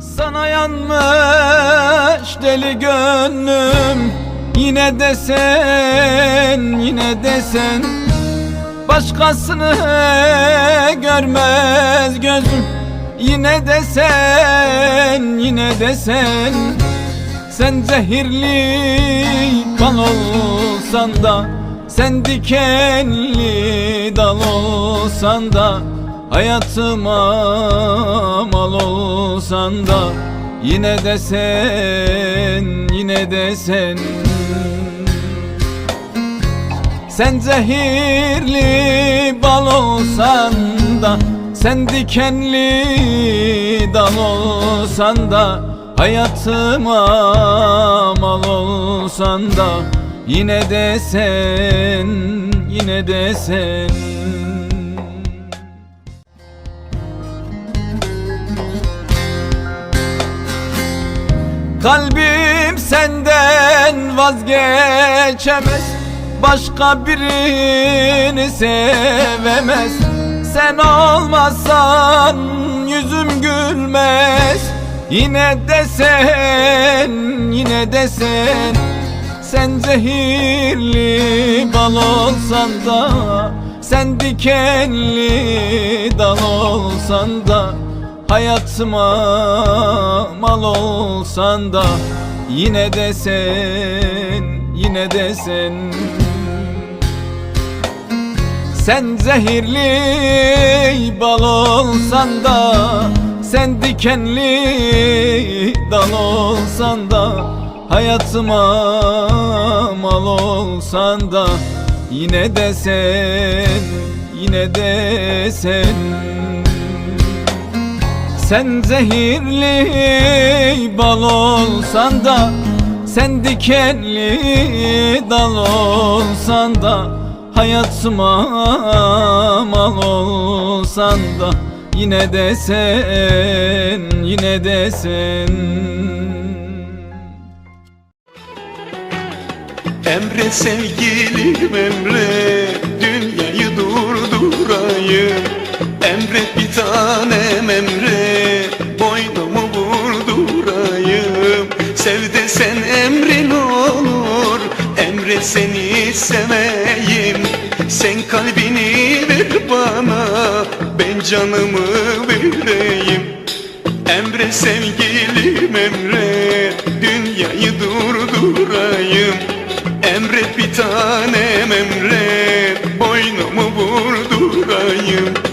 Sana yanmış deli gönlüm. Yine desen, yine desen. Başkasını görmez gözüm. Yine desen, yine desen. Sen zehirli bal olsan da Sen dikenli dal olsan da Hayatıma mal olsan da Yine de sen, yine de sen Sen zehirli bal olsan da Sen dikenli dal olsan da Hayatıma mal olsan da Yine de sen, yine de sen Kalbim senden vazgeçemez Başka birini sevemez. Sen olmazsan yüzüm gülmez Yine de sen, yine de sen Sen zehirli bal olsan da Sen dikenli dal olsan da Hayatıma mal olsan da Yine de sen, yine de sen. Sen zehirli bal olsan da Sen dikenli dal olsan da Hayatıma mal olsan da Yine de sen, yine de sen sen zehirli bal olsan da Sen dikenli dal olsan da Hayatıma mal olsan da Yine de sen, yine de sen Emre sevgilim Emre Dünyayı durdurayım Sev desen emrin olur. Emret seni seveyim Sen kalbini ver bana Ben canımı vereyim. Emre sevgilim emre. Dünyayı durdurayım. Emret bir tanem emre. Boynumu vurdurayım.